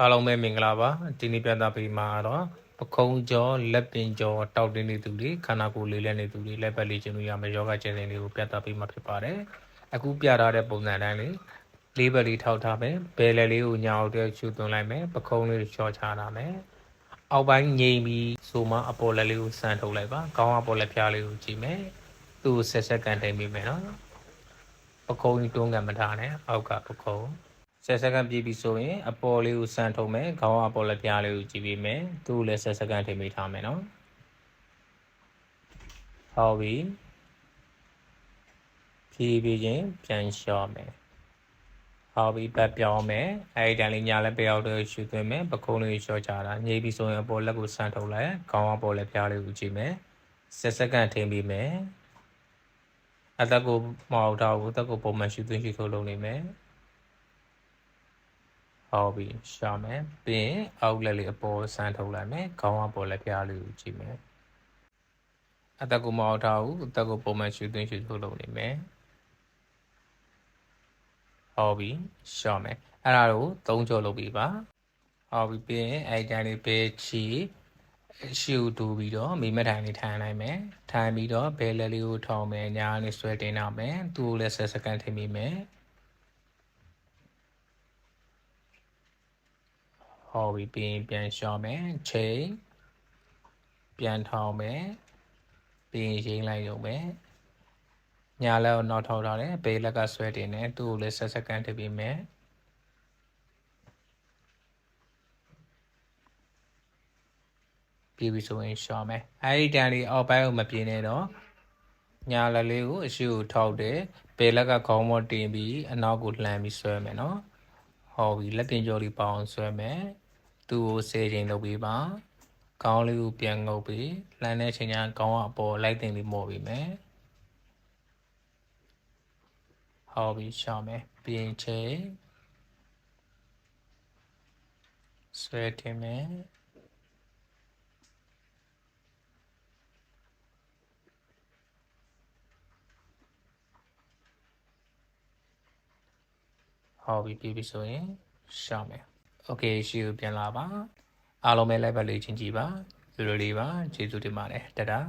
အားလုံးပဲမင်္ဂလာပါဒီနေ့ပြသပေးမှာတော့ပခုံးကြောလက်ပင်ကြောတောက်တင်းနေသူတွေခန္ဓာကိုယ်လေးလက်နေသူတွေလက်ပတ်လေးခြင်းတွေရမယ်ယောဂကျင့်စဉ်လေးကိုပြသပေးမှာဖြစ်ပါတယ်အခုပြထားတဲ့ပုံစံတိုင်းလေးလေးဘက်လေးထောက်ထားမယ်ဘယ်လက်လေးကိုညာအောင်တဲ့ချူသွင်းလိုက်မယ်ပခုံးလေးကိုချောချထားမယ်အောက်ပိုင်းငိမ့်ပြီးဆိုမှအပေါ်လက်လေးကိုစမ်းထုတ်လိုက်ပါခေါင်းအပေါ်လက်ဖျားလေးကိုကြည့်မယ်သူ့ကိုဆက်ဆက်ကန်တိန်ပေးမယ်နော်ပခုံးကြီးတွန်းကန်မထားနဲ့အောက်ကပခုံး ဆက်စက္ကန့်ပြည့်ပြီဆိုရင်အပေါ်လေးကိုစမ်းထုံးမယ်ခေါင်းအပေါ်လက်ပြားလေးကိုကြည့်ပြီးမယ်သူ့ကိုလည်းဆက်စက္ကန့်ထိမိထားမယ်နော်ဟုတ်ပြီဖြည်းဖြည်းချင်းပြန်လျှော့မယ်ဟုတ်ပြီပတ်ပြောင်းမယ်အဲဒီတန်လေးညာလက်ပြောက်တွေရှူသွင်းမယ်ပကုံးလေးလျှော့ချတာညှိပြီဆိုရင်အပေါ်လက်ကိုစမ်းထုံးလိုက်ခေါင်းအပေါ်လက်ပြားလေးကိုကြည့်မယ်ဆက်စက္ကန့်ထိမိမယ်အသက်ကိုမအောင်တော့ဘူးအသက်ကိုပုံမှန်ရှူသွင်းရှူထုတ်လုပ်နေမယ် ဟုတ်ပြီရှာမယ်ပြီးရင်အောက်လက်လေးအပေါ်ဆန်းထုတ်လိုက်မယ်ခေါင်းအပေါ်လက်ပြားလေးကိုကြည့်မယ်အသက်ကိုမအောင်ထားဘူးအသက်ကိုပုံမှန်ရှူသွင်းရှူထုတ်လုပ်နေမယ်ဟုတ်ပြီရှာမယ်အဲ့ဒါကိုသုံးကြောလုပ်ပြီးပါဟုတ်ပြီပြီးရင်အဲ့ဒီတိုင်းလေးပဲချီရှူတူပြီးတော့မိမထိုင်လေးထိုင်လိုက်မယ်ထိုင်ပြီးတော့ဘဲလက်လေးကိုထောင်းမယ်ညာလေးဆွဲတင်တော့မယ်သူ့ကိုလည်းဆက်စကန်ထိမိမယ် ဟောပြီးပြီးရင်ပြန်ရှောင်းမယ်ချိန်ပြန်ထောင်းမယ်ပြီးရင်ရိမ့်လိုက်ရုံပဲညာလက်ကိုနောက်ထောက်ထားတယ်ဘေးလက်ကဆွဲတင်တယ်သူ့ကိုလည်းဆက်စကန်ထည့်ပေးမယ်ပြီးပြီဆိုရင်ရှောင်းမယ်အဲဒီတန်လေးအောက်ပိုင်းကိုမပြင်းနဲ့တော့ညာလက်လေးကိုအရှိကိုထောက်တယ်ဘေးလက်ကခေါင်းမောတင်ပြီးအနောက်ကိုလှမ်းပြီးဆွဲမယ်နော် ဟောပြီးလက်ပြင်ကျော်လေးပေါအောင်ဆွဲမယ်သူ့ကိုစေချိန်လုပ်ပေးပါခေါင်းလေးကိုပြန်ငုပ်ပြီးလှမ်းတဲ့ချိန်ကျရင်ခေါင်းကအပေါ်လိုက်တင်ပြီးမော့ပေးမယ်ဟောပြီးရှောင်းမယ်ပြင်ချိန်ဆွဲတင်မယ် ဟောပြီးပြီးပြီဆိုရင်ရှောင်းမယ် โอเคရှိကိုပြန်လာပါအားလုံးပဲ level လေးချင်းကြည့်ပါသူတို့လေးပါကျေးဇူးတင်ပါတယ်တတား